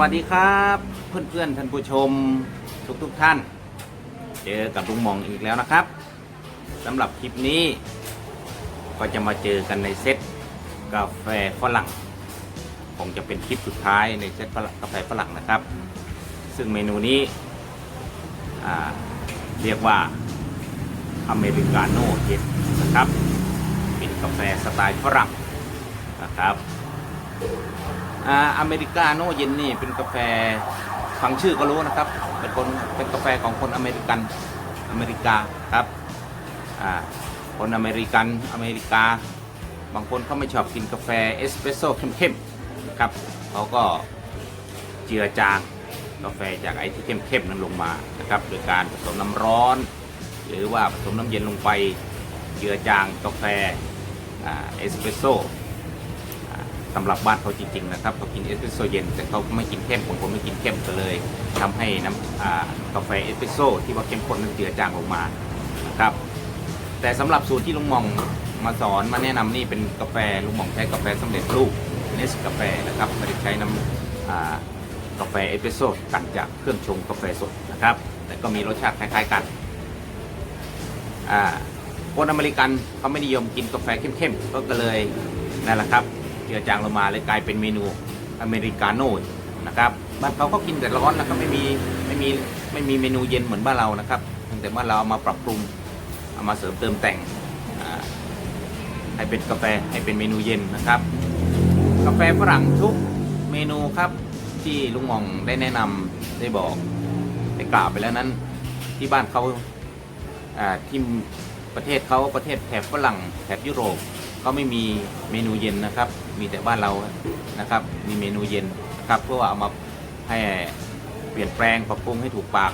วัสดีครับเพื่อนเพื่อนๆท่านผู้ชมทุกทุกๆท่าน เจอกับลุงมองอีกแล้วนะครับสำหรับคลิปนี้ ก็จะมาเจอกันในเซตกาแฟฝรั่งคงจะเป็นคลิปสุดท้ายในเซตกาแฟฝรั่งนะครับ ซึ่งเมนูนี้เรียกว่าอเมริกาโน่เย็นนะครับ เป็นกาแฟสไตล์ฝรั่งนะครับ อ่าอเมริกาโน่เย็นนี่เป็นกาแฟฟังชื่อก็รู้นะครับ เป็นคนเป็นกาแฟของคนอเมริกันอเมริกาครับอ่าคนอเมริกันอเมริกา บางคนเขาไม่ชอบกินกาแฟเอสเปรสโซ่เข้มๆนะครับเขาก็เจือจางกาแฟจากไอที่เข้มๆนั้นลงมานะครับโดยการผสมน้ำร้อน หรือว่าผสมน้ำเย็นลงไปเจือจางกาแฟเอสเปรสโซ่ำหรับบ้านเขาจริงๆนะครับเขากินเอสเปรสโซเย็นแต่เขาไม่กินเข้มผมผมไม่กินเข้มก็เลยทำให้น้ำกาแฟเอสเปรสโซที่ว่าเข้มข้นนั้นเจือจางลงมานะครับ แต่สำหรับสูตรที่ลุงหมองมาสอนมาแนะนำนี่เป็นกาแฟลุงหมองใช้กาแฟสำเร็จรูปเนสกาแฟนะครับไม่ได้ใช้น้ำอ่ากาแฟเอสเปรสโซ่กันจากเครื่องชงกาแฟสดนะครับ แต่ก็มีรสชาติคล้ายๆกันอ่าคนอเมริกันเขาไม่นิยมกินกาแฟเข้มๆก็เลยนั่นแหละครับ เจือจางลงมาเลยกลายเป็นเมนูอเมริกาโน่นะครับบ้านเขาก็กินแต่ร้อนนะครับไม่มีไม่มีไม่มีเมนูเย็นเหมือนบ้านเรานะครับแต่ว่านเราเอามาปรับปรุงเอามาเสริมเติมแต่งให้เป็นกาแฟให้เป็นเมนูเย็นนะครับ กาแฟฝรั่งทุกเมนูครับที่ลุงมองได้แนะนำได้บอกได้กล่าวไปแล้วนั้นที่บ้านเขาที่ประเทศเขาประเทศแถบฝรั่งแถบยุโรป ก็ไม่มีเมนูเย็นนะครับ มีแต่บ้านเรานะครับ มีเมนูเย็นนะครับเพื่อว่าเอามาให้เปลี่ยนแปลงปรับปรุงให้ถูกปาก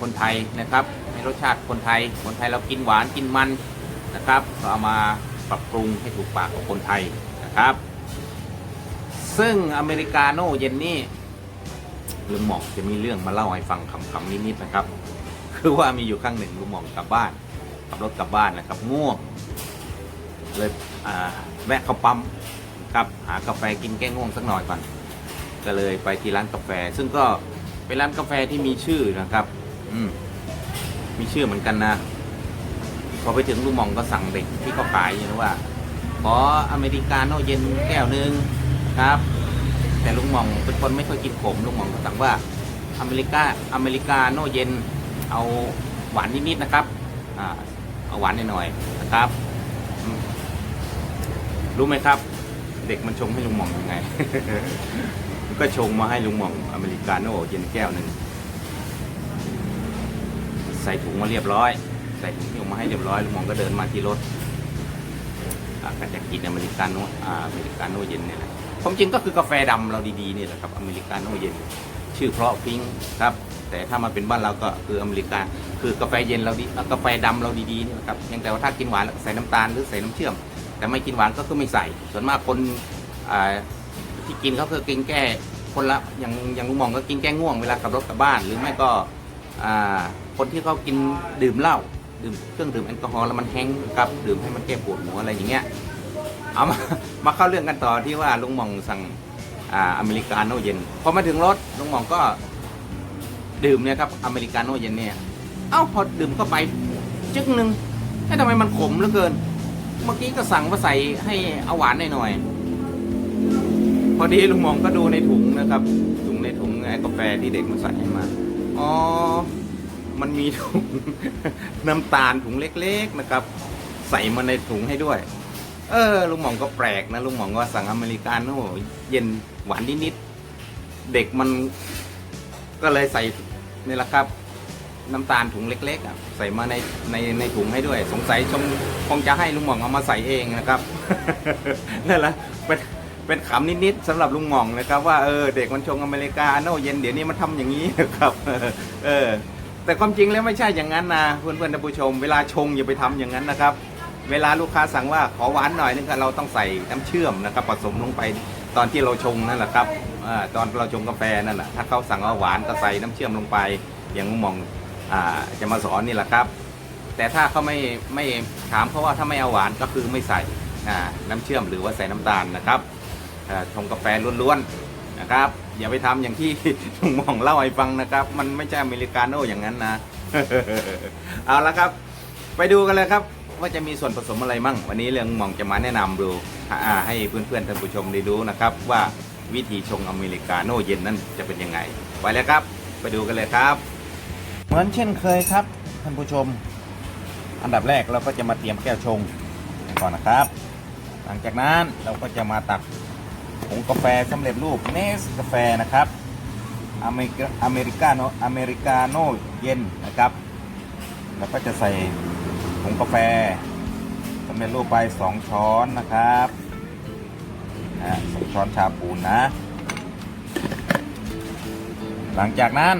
คนไทยนะครับให้รสชาติคนไทย คนไทยเรากินหวานกินมันนะครับก็เอามาปรับปรุงให้ถูกปากของคนไทยนะครับ ซึ่งอเมริกาโน่เย็นนี่ลุงหมองจะมีเรื่องมาเล่าให้ฟังคำๆนิดๆนะครับ คือว่ามีอยู่ครั้งหนึ่งลุงหมองกลับบ้านขับรถกลับบ้านนะครับง่วง เลยแวะเข้าปั๊มครับหากาแฟกินแก้ง่วงสักหน่อยก่อนก็เลยไปที่ร้านกาแฟ ซึ่งก็เป็นร้านกาแฟที่มีชื่อนะครับ อืมมีชื่อเหมือนกันนะพอไปถึงลุงมองก็สั่งเด็กที่เขาขายอยู่นะว่าขออเมริกาโน่เย็นแก้วหนึ่งครับ แต่ลุงมองเป็นคนไม่ค่อยกินขมลุงมองก็สั่งว่าอเมริกาอเมริกาโน่เย็นเอาหวานนิดๆนะครับ อ่าเอาหวานหน่อยๆนะครับ รู้ไหมครับ เด็กมันชงให้ลุงหม่องยังไง มันก็ชงมาให้ลุงหม่องอเมริกาโน่เย็นแก้วหนึ่งใส่ถุงมาเรียบร้อย ใส่ถุงยงมาให้เรียบร้อยลุงหม่องก็เดินมาที่รถก็จะกินอเมริกาโน่ออเมริกาโน่เย็นเนี่ยแหละความจริงก็คือกาแฟดำเราดีๆนี่แหละครับอเมริกาโน่เย็น ชื่อเพราะพิงครับ แต่ถ้ามาเป็นบ้านเราก็คืออเมริกา คือกาแฟเย็นเราดีกาแฟดำเราดีๆนี่แหละครับเพียงแต่ว่าถ้ากินหวานใส่น้ำตาลหรือใส่น้ำเชื่อม แต่ไม่กินหวานก็คือไม่ใส่ ส่วนมากคนที่กินเขาคือกินแก้คนละอย่างอย่างลุงมองก็กินแก้ง่วงเวลาขับรถกลับบ้าน หรือไม่ก็คนที่เขากินดื่มเหล้าดื่มเครื่องดื่มแอลกอฮอล์แล้วมันแห้งครับดื่มให้มันแก้ปวดหัวอะไรอย่างเงี้ยเอามามาเข้าเรื่องกันต่อที่ว่าลุงมองสั่งออเมริกาโน่เย็นพอมาถึงรถลุงมองก็ดื่มเนี่ยครับอเมริกาโน่เย็นเนี่ยเอ้าพอดื่มเข้าไปจึ๊กหนึ่งเอ๊ะทำไมมันขมเหลือเกิน เมื่อกี้ก็สั่งมาใส่ให้เอาหวานหน่อยๆพอดีลุงมองก็ดูในถุงนะครับ ถุงในถุงไอ้กาแฟที่เด็กมันใส่ให้มาอ๋อมันมีถุงน้ำตาลถุงเล็ก ๆนะครับ ใส่มาในถุงให้ด้วย เออลุงหมองก็แปลกนะลุงหมองก็สั่งอเมริกาโน่เย็นหวานนิดๆเด็กมันก็เลยใส่นี่แหละครับ น้ำตาลถุงเล็กๆอะใส่มาในในในถุงให้ด้วย สงสัยชงคงจะให้ลุงหม่องเอามาใส่เองนะครับ นั่นแหละเป็นเป็นขำนิดๆสำหรับลุงหม่องนะครับ ว่าเออเด็กมันชงอเมริกาโน่เย็นเดี๋ยวนี้มันทำอย่างนี้ครับเออแต่ความจริงแล้วไม่ใช่อย่างนั้นนะเพื่อนเพื่อนท่านผู้ชม เวลาชงอย่าไปทำอย่างนั้นนะครับ เวลาลูกค้าสั่งว่าขอหวานหน่อยนึงครับเราต้องใส่น้ำเชื่อมนะครับผสมลงไปตอนที่เราชงนั่นแหละครับอตอนเราชงกาแฟนั่นแหละถ้าเขาสั่งว่าหวานก็ใส่น้ำเชื่อมลงไปอย่างลุงหม่อง จะมาสอนนี่แหละครับ แต่ถ้าเขาไม่ไม่ถามเขาว่าถ้าไม่เอาหวานก็คือไม่ใส่น้ำเชื่อมหรือว่าใส่น้ำตาลนะครับชงกาแฟล้วนๆนะครับ อย่าไปทำอย่างที่ลุงมองเล่าให้ฟังนะครับ มันไม่ใช่อเมริกาโน่อย่างนั้นนะเอาละครับ ไปดูกันเลยครับว่าจะมีส่วนผสมอะไรมั่ง วันนี้เรื่องมองจะมาแนะนำดูให้เพื่อนๆท่านผู้ชมได้ดูนะครับ ว่าวิธีชงอเมริกาโน่เย็นนั้นจะเป็นยังไง ไปเลยครับ ไปดูกันเลยครับ เหมือนเช่นเคยครับท่านผู้ชม อันดับแรกเราก็จะมาเตรียมแก้วชงก่อนนะครับ หลังจากนั้นเราก็จะมาตักผงกาแฟสำเร็จรูปเนสกาแฟนะครับอเมริกาโนอเมริกาโน่เย็นนะครับ แล้วก็จะใส่ผงกาแฟสำเร็จรูปไป 2 ช้อนนะครับนะสองช้อนชาปูนนะ หลังจากนั้น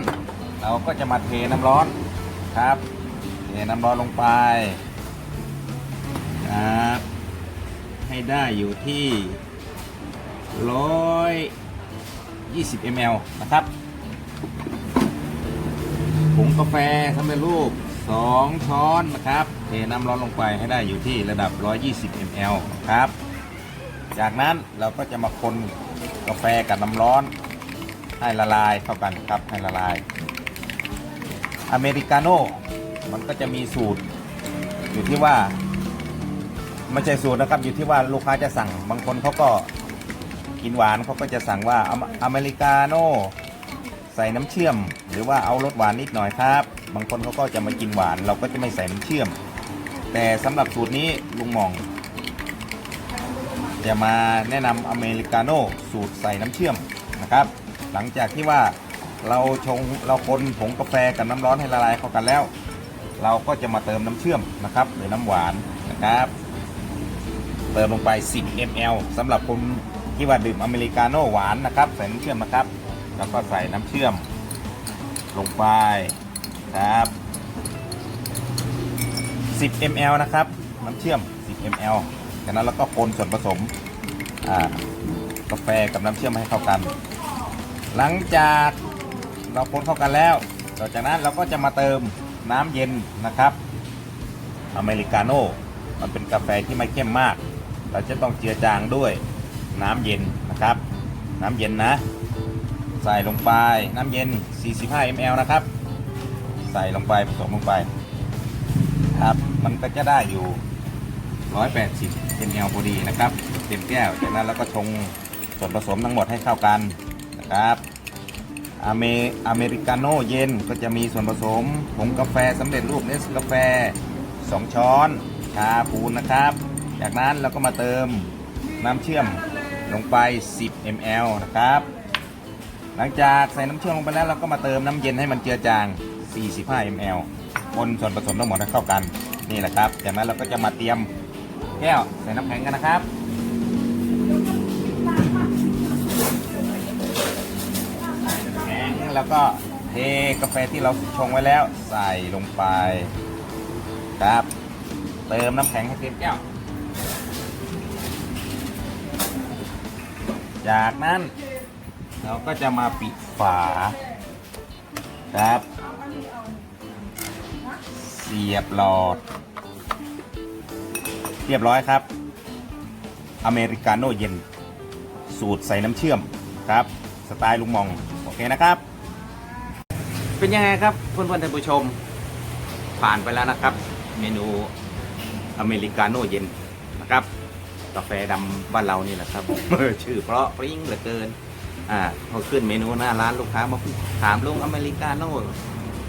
เราก็จะมาเทน้ำร้อนครับ เทน้ำร้อนลงไปครับให้ได้อยู่ที่ร้อยยี่สิบมลนะครับผงกาแฟสำเร็จรูปสองช้อนนะครับ เทน้ำร้อนลงไปให้ได้อยู่ที่ระดับ 120 ml ครับ จากนั้นเราก็จะมาคนกาแฟกับน้ำร้อนให้ละลายเข้ากันครับให้ละลาย อเมริกาโน่ มันก็จะมีสูตร อยู่ที่ว่าไม่ใช่สูตรนะครับ อยู่ที่ว่าลูกค้าจะสั่ง บางคนเขาก็กินหวานเขาก็จะสั่งว่าอเมอเมริกาโน่ใส่น้ำเชื่อม หรือว่าเอารสหวานนิดหน่อยครับ บางคนเขาก็จะมากินหวาน เราก็จะไม่ใส่น้ำเชื่อม แต่สำหรับสูตรนี้ลุงมอง จะมาแนะนำอเมริกาโน่สูตรใส่น้ำเชื่อมนะครับ หลังจากที่ว่า เราชงเราคนผงกาแฟกับน้ำร้อนให้ละลายเข้ากันแล้ว เราก็จะมาเติมน้ำเชื่อมนะครับ หรือน้ำหวานนะครับ เติมลงไป 10 ml สำหรับคนที่ว่าดื่มอเมริกาโน่หวานนะครับใส่น้ำเชื่อมนะครับ แล้วก็ใส่น้ำเชื่อม ลงไปครับ10 ml นะครับ น้ำเชื่อม 10 ml จากนั้นเราก็คนส่วนผสมกาแฟกับน้ำเชื่อมให้เข้ากัน หลังจาก เราคนเข้ากันแล้ว ต่อจากนั้นเราก็จะมาเติมน้ำเย็นนะครับอเมริกาโน่ มันเป็นกาแฟที่ไม่เข้มมาก เราจะต้องเจือจางด้วยน้ำเย็นนะครับ น้ำเย็นนะ ใส่ลงไปน้ำเย็น 45 ml นะครับ ใส่ลงไปผสมลงไปครับ มันก็จะได้อยู่ 180 ml พอดีนะครับ เต็มแก้ว จากนั้นเราก็ชงส่วนผสมทั้งหมดให้เข้ากันนะครับ อเมอเมริกาโน่เย็นก็จะมีส่วนผสมผงกาแฟสำเร็จรูปเนสกาแฟ 2 ช้อนชาปูนนะครับ จากนั้นเราก็มาเติมน้ำเชื่อมลงไป 10 ml นะครับ หลังจากใส่น้ำเชื่อมลงไปแล้วเราก็มาเติมน้ำเย็นให้มันเจือจาง 45 ml คนส่วนผสมทั้งหมดให้เข้ากันนี่แหละครับ จากนั้นเราก็จะมาเตรียมแก้วใส่น้ำแข็งกันนะครับ แล้วก็เทกาแฟที่เราชงไว้แล้ว ใส่ลงไปครับ เติมน้ำแข็งให้เต็มแก้ว จากนั้น เราก็จะมาปิดฝาครับ เสียบหลอด เรียบร้อยครับ อเมริกาโน่เย็น สูตรใส่น้ำเชื่อมครับ สไตล์ลุงมอง โอเคนะครับ เป็นยังไงครับเพื่อนๆท่านผู้ชม ผ่านไปแล้วนะครับ เมนูอเมริกาโน่เย็นนะครับ กาแฟดำบ้านเรานี่แหละครับชื่อเพราะปริ้งเหลือเกินอ่าพอขึ้นเมนูหน้าร้านลูกค้ามาถามลุงอเมริกาโน่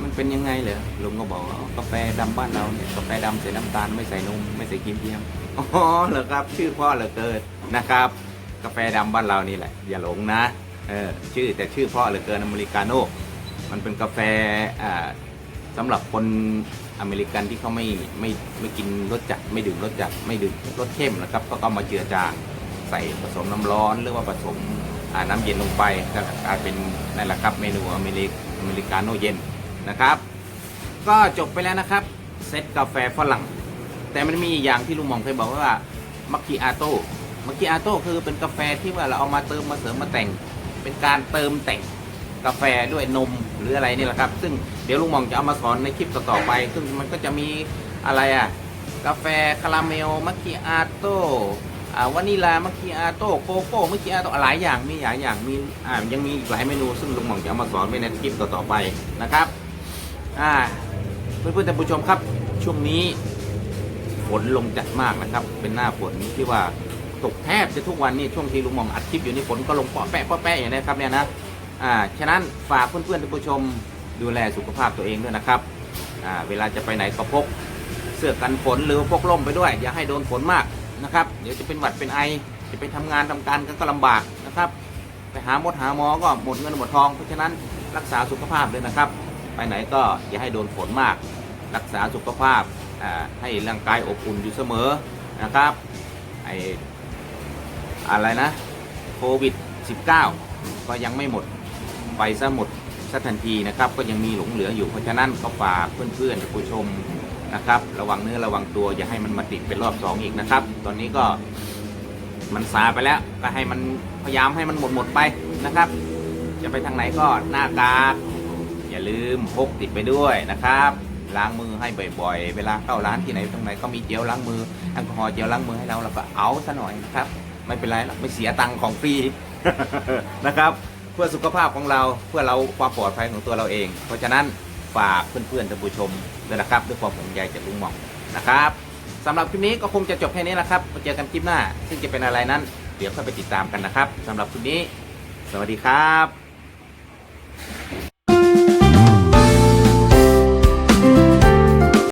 มันเป็นยังไงเหรอลุงก็บอกกาแฟดำบ้านเราเนี่ยกาแฟดำใส่น้ำตาลไม่ใส่นมไม่ใส่ครีมเทียมอ๋อเหรอครับชื่อเพ่อเหลือเกินนะครับ กาแฟดำบ้านเรานี่แหละ อย่าหลงนะเออชื่อแต่ชื่อเพ่อเหลือเกินอเมริกาโน่ มันเป็นกาแฟอ่าสำหรับคนอเมริกันที่เขาไม่ไม่ไม่กินรสจัดไม่ดื่มรสจัดไม่ดื่มรสเข้มนะครับก็ต้องมาเจือจางใส่ผสมน้ำร้อนหรือว่าผสมอ่าน้ำเย็นลงไปก็กลายเป็นนั่นแหละครับเมนูอเมริกอเมริกาโน่เย็นนะครับ ก็จบไปแล้วนะครับเซตกาแฟฝรั่ง แต่มันมีอย่างที่ลุงมองเคยบอกว่ามัคคิอาโต้มัคคิอาโต้คือเป็นกาแฟที่ว่าเราเอามาเติมมาเสริมมาแต่ง เป็นการเติมแต่ง กาแฟด้วยนมหรืออะไรนี่แหละครับ ซึ่งเดี๋ยวลุงมองจะเอามาสอนในคลิปต่อๆไป ซึ่งมันก็จะมีอะไรอะกาแฟคาราเมลมัคคิอาโต้อ่าวานิลามัคคิอาโต้โกโก้มัคคิอาโต้หลายอย่างมีหลายอย่างมีอ่ายังมีอีกหลายเมนู ซึ่งลุงหม่องจะเอามาสอนไว้ในคลิปต่อๆไปนะครับอ่าเพื่อนๆท่านผู้ชมครับ ช่วงนี้ฝนลงจัดมากนะครับ เป็นหน้าฝนที่ว่าตกแทบจะทุกวันนี่ช่วงที่ลุงมองอัดคลิปอยู่นี่ฝนก็ลงเปาะแปะเปาะแปะอย่างนี้ครับเนี่ยนะ อ่าฉะนั้นฝากเพื่อนๆท่านผู้ชมดูแลสุขภาพตัวเองด้วยนะครับอ่าเวลาจะไปไหนก็พกเสื้อกันฝนหรือพกร่มไปด้วย อย่าให้โดนฝนมากนะครับ เดี๋ยวจะเป็นหวัดเป็นไอจะไปทำงานทำการก็ลำบากนะครับ ไปหาหมดหาหมอก็หมดเงินหมดทองเพราะฉะนั้นรักษาสุขภาพด้วยนะครับ ไปไหนก็อย่าให้โดนฝนมาก รักษาสุขภาพอ่าให้ร่างกายอบอุ่นอยู่เสมอนะครับไออะไรนะโควิด -19 ก็ยังไม่หมด ไปซะหมดซะทันทีนะครับ ก็ยังมีหลงเหลืออยู่เพราะฉะนั้นก็ฝากเพื่อนๆผู้ชมนะครับ ระวังเนื้อระวังตัวอย่าให้มันมาติดเป็นรอบสองอีกนะครับ ตอนนี้ก็มันซาไปแล้วก็ให้มันพยายามให้มันหมดหมดไปนะครับ จะไปทางไหนก็หน้ากากอย่าลืมพกติดไปด้วยนะครับล้างมือให้บ่อยๆ เวลาเข้าร้านที่ไหนตรงไหนก็มีเจลล้างมือแอลกอฮอล์เจลล้างมือให้เราเราก็เอาซะหน่อยนะครับ ไม่เป็นไรหรอกไม่เสียตังค์ของฟรีนะครับ เพื่อสุขภาพของเราเพื่อเราความปลอดภัยของตัวเราเอง เพราะฉะนั้นฝากเพื่อนๆท่านผู้ชมด้วยนะครับ ด้วยความห่วงใยจากลุงหม่องนะครับสำหรับคลิปนี้ก็คงจะจบแค่นี้นะครับมาเจอกันคลิปหน้า ซึ่งจะเป็นอะไรนั้น เดี๋ยวค่อยไปติดตามกันนะครับสำหรับคลิปนี้ สวัสดีครับ